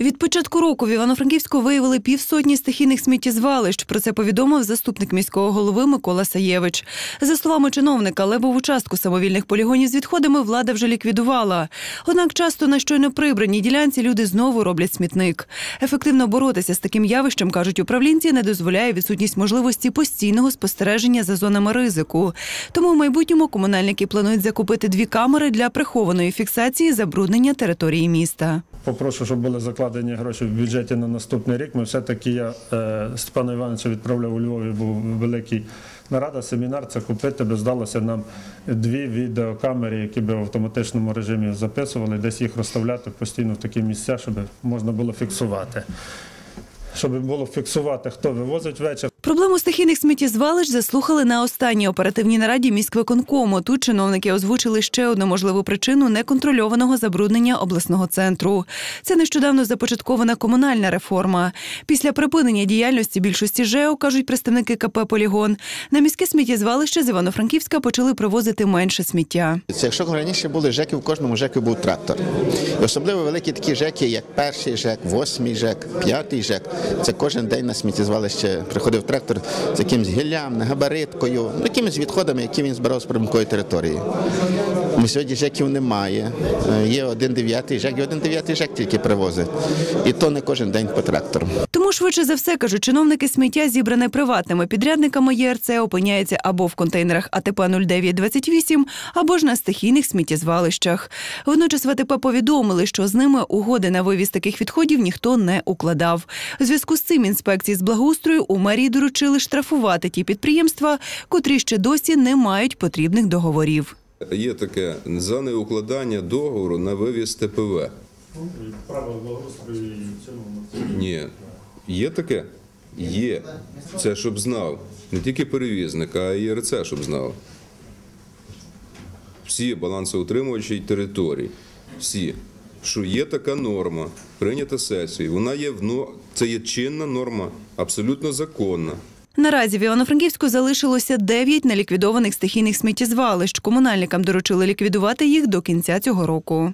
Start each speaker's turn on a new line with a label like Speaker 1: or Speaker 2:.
Speaker 1: Від початку року в Івано-Франківську виявили півсотні стихійних сміттєзвалищ. Про це повідомив заступник міського голови Микола Саєвич. За словами чиновника, левову частку самовільних полігонів з відходами влада вже ліквідувала. Однак часто на щойно прибраній ділянці люди знову роблять смітник. Ефективно боротися з таким явищем, кажуть управлінці, не дозволяє відсутність можливості постійного спостереження за зонами ризику. Тому в майбутньому комунальники планують закупити дві камери для прихованої фіксації забруднення території міста.
Speaker 2: Попрошу, щоб були закладені гроші в бюджеті на наступний рік. Ми все-таки я Степана Івановича відправляв у Львові, був великий нарада, семінар. Це купити, бо здалося нам дві відеокамери, які би в автоматичному режимі записували, десь їх розставляти постійно в такі місця, щоб можна було фіксувати. Щоб було фіксувати, хто вивозить вечір.
Speaker 1: Проблему стихійних сміттєзвалищ заслухали на останній оперативній нараді міськвиконкому. Тут чиновники озвучили ще одну можливу причину неконтрольованого забруднення обласного центру. Це нещодавно започаткована комунальна реформа. Після припинення діяльності більшості ЖЕО, кажуть представники КП Полігон, на міське сміттєзвалище з Івано-Франківська почали привозити менше сміття.
Speaker 3: Це якщо раніше були ЖЕКи, в кожному ЖЕКі був трактор. І особливо великі такі ЖЕКи, як перший ЖЕК, восьмий ЖЕК, п'ятий ЖЕК. Це кожен день на сміттєзвалище приходив трактор з якимось гіллям, габариткою, ну, якимись відходами, які він збирав з прибумкої території. Ми сьогодні ЖЕКів немає. Е, Є один дев'ятий ЖЕК, і один дев'ятий ЖЕК тільки привозить. І то не кожен день по трактору.
Speaker 1: Тому швидше за все, кажуть чиновники, сміття зібране приватними підрядниками ЄРЦ опиняється або в контейнерах АТП 0928, або ж на стихійних сміттєзвалищах. Водночас в АТП повідомили, що з ними угоди на вивіз таких відходів ніхто не укладав. У зв'язку з цим інспекції з благоустрою у мерії доручили штрафувати ті підприємства, котрі ще досі не мають потрібних договорів.
Speaker 4: Є таке за неукладання договору на вивіз ТПВ.
Speaker 2: Право благоустрою і в цьому.
Speaker 4: Ні. Є таке? Є. Це щоб знав. Не тільки перевізник, а й РЦ, щоб знав. Всі балансоутримувачі територій. Всі. Що є така норма, прийнята сесією. Вона є в но- це є чинна норма, абсолютно законна.
Speaker 1: Наразі в Івано-Франківську залишилося 9 неліквідованих стихійних сміттєзвалищ. Комунальникам доручили ліквідувати їх до кінця цього року.